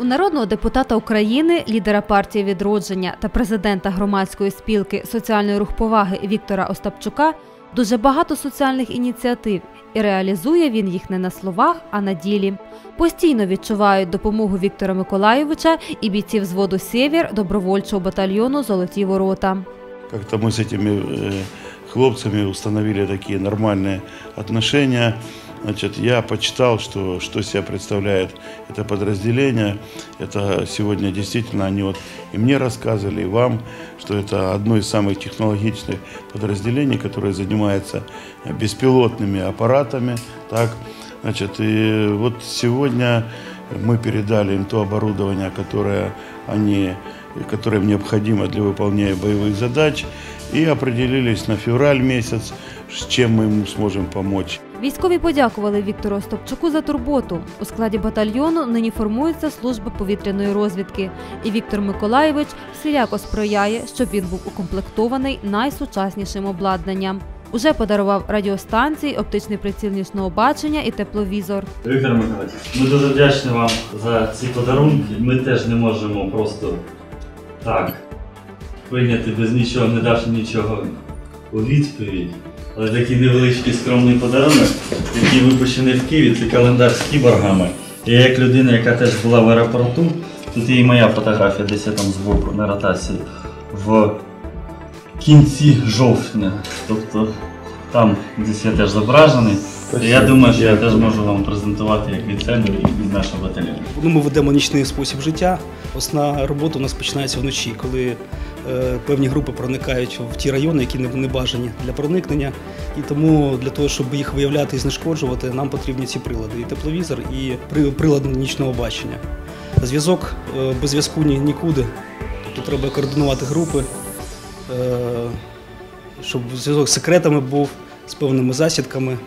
У народного депутата України, лідера партії відродження та президента громадської спілки Соціальний рух поваги Віктора Остапчука дуже багато соціальних ініціатив, і реалізує він їх не на словах, а на ділі. Постійно відчувають допомогу Віктора Миколайовича і бійців зводу Сєвєр добровольчого батальйону Золоті ворота. Как-то мы с этими э, хлопцами установили такие нормальные отношения. Значит, я почитал, что, что себя представляет это подразделение. Это сегодня действительно они вот и мне рассказывали, и вам, что это одно из самых технологичных подразделений, которое занимается беспилотными аппаратами. Так, значит, и вот сегодня мы передали им то оборудование, которое они которое им необходимо для выполнения боевых задач, и определились на февраль месяц, с чем мы ему сможем помочь. Військові подякували Віктору Остапчуку за турботу. У складі батальйону нині формується служба повітряної розвідки, і Віктор Миколаєвич всіляко сприяє, щоб він був укомплектований найсучаснішим обладнанням. Уже подарував радіостанції, оптичний приціл нічного бачення і тепловізор. Віктор Миколаївич, ми дуже вдячні вам за ці подарунки. Ми теж не можемо просто так прийняти без нічого, не давши нічого у відповідь. Але такий невеличкий скромний подарунок, який випущений в Києві, це календар з кіборгами. Я як людина, яка теж була в аеропорту, тут є і моя фотографія, десь я там збоку на ротації, в кінці жовтня. Тобто там десь я теж зображений. Я думаю, що я теж можу вам презентувати як від себе і від нашого батальйону. Ну, ми ведемо нічний спосіб життя. Основна робота у нас починається вночі, коли е, певні групи проникають в ті райони, які не, бажані для проникнення. І тому для того, щоб їх виявляти і знешкоджувати, нам потрібні ці прилади: і тепловізор, і при- прилад нічного бачення. Зв'язок е, без зв'язку нікуди. Тобто треба координувати групи, е, щоб зв'язок з секретами був, з певними засідками.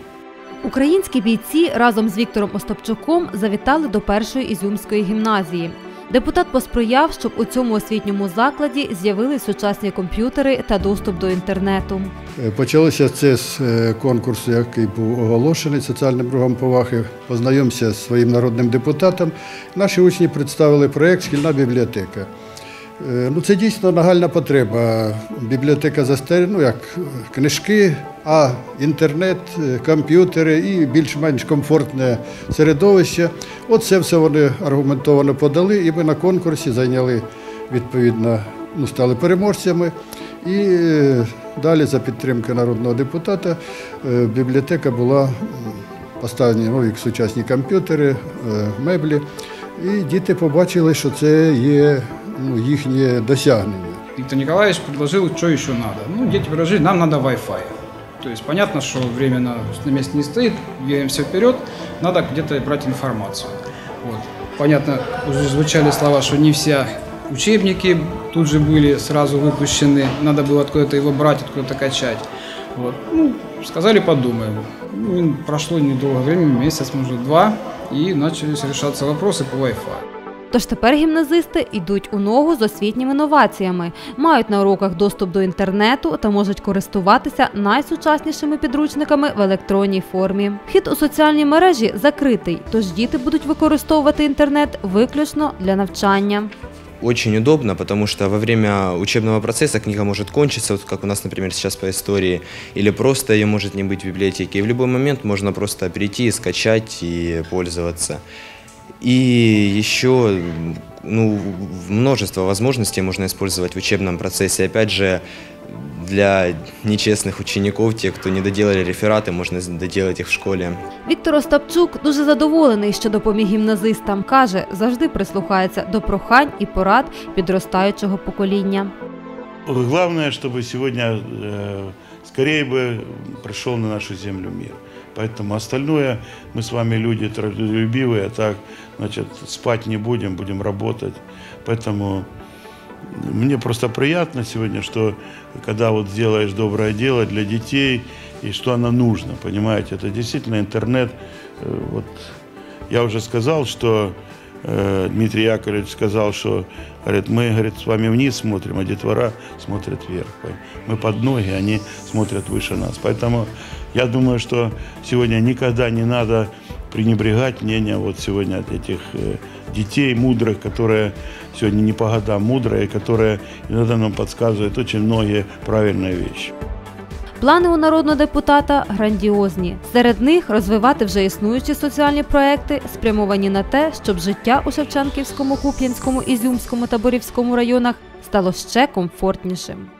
Українські бійці разом з Віктором Остапчуком завітали до першої ізюмської гімназії. Депутат посприяв, щоб у цьому освітньому закладі з'явились сучасні комп'ютери та доступ до інтернету. Е, Почалося це з е, конкурсу, який був оголошений соціальним кругом поваги. Познайомся з своїм народним депутатом. Наші учні представили проєкт Шкільна бібліотека. Е, Ну, це дійсно нагальна потреба. Бібліотека застарі, ну як книжки, а інтернет, е, комп'ютери і більш-менш комфортне середовище. От це все вони аргументовано подали, і ми на конкурсі зайняли відповідно, ну, стали переможцями. І е, далі за підтримки народного депутата бібліотека була поставлені нові сучасні комп'ютери, меблі. І діти побачили, що це є ну, їхнє досягнення. Виктор Николаевич предложил, что еще надо. Ну, дети предложили, нам надо Wi-Fi. То есть понятно, что временно на месте не стоит, двигаемся вперед, надо где-то брать информацию. Вот. Понятно, уже звучали слова, что не все учебники тут же были сразу выпущены, надо было откуда-то его брать, откуда-то качать. Вот. Ну, сказали, подумаем. Ну, прошло недолго времени, месяц, может, два, и начались решаться вопросы по Wi-Fi. Тож тепер гімназисти йдуть у ногу з освітніми новаціями, мають на уроках доступ до інтернету та можуть користуватися найсучаснішими підручниками в електронній формі. Вхід у соціальні мережі закритий, тож діти будуть використовувати інтернет виключно для навчання. очень удобно, потому что во время учебного процесса книга может кончиться, вот как у нас, например, сейчас по истории, или просто ее может не быть в библиотеке. И в любой момент можно просто прийти, скачать и пользоваться. И еще ну, множество возможностей можно использовать в учебном процессе. Опять же, для нечестных учеников, те, кто не доделали рефераты, можно доделать их в школе. Віктор Остапчук дуже задоволений, що допоміг гімназистам. Каже, завжди прислухається до прохань і порад підростаючого покоління. Главное, чтобы сегодня э, скорее бы пришел на нашу землю мир. Поэтому остальное мы с вами люди трудолюбивые, так, значит, спать не будем, будем работать. Поэтому мне просто приятно сегодня, что когда вот делаешь доброе дело для детей, и что оно нужно, понимаете, это действительно интернет. э, Вот я уже сказал, что Дмитрий Яковлевич сказал, что говорит, мы говорит, с вами вниз смотрим, а детвора смотрят вверх. Мы под ноги, они смотрят выше нас. Поэтому я думаю, что сегодня никогда не надо пренебрегать мнением вот сегодня этих э, детей мудрых, которые сегодня не по годам мудрые, которые иногда нам подсказывают очень многие правильные вещи. Плани у народного депутата грандіозні. Серед них розвивати вже існуючі соціальні проекти, спрямовані на те, щоб життя у Шевченківському, Куп'янському, Ізюмському та Борівському районах стало ще комфортнішим.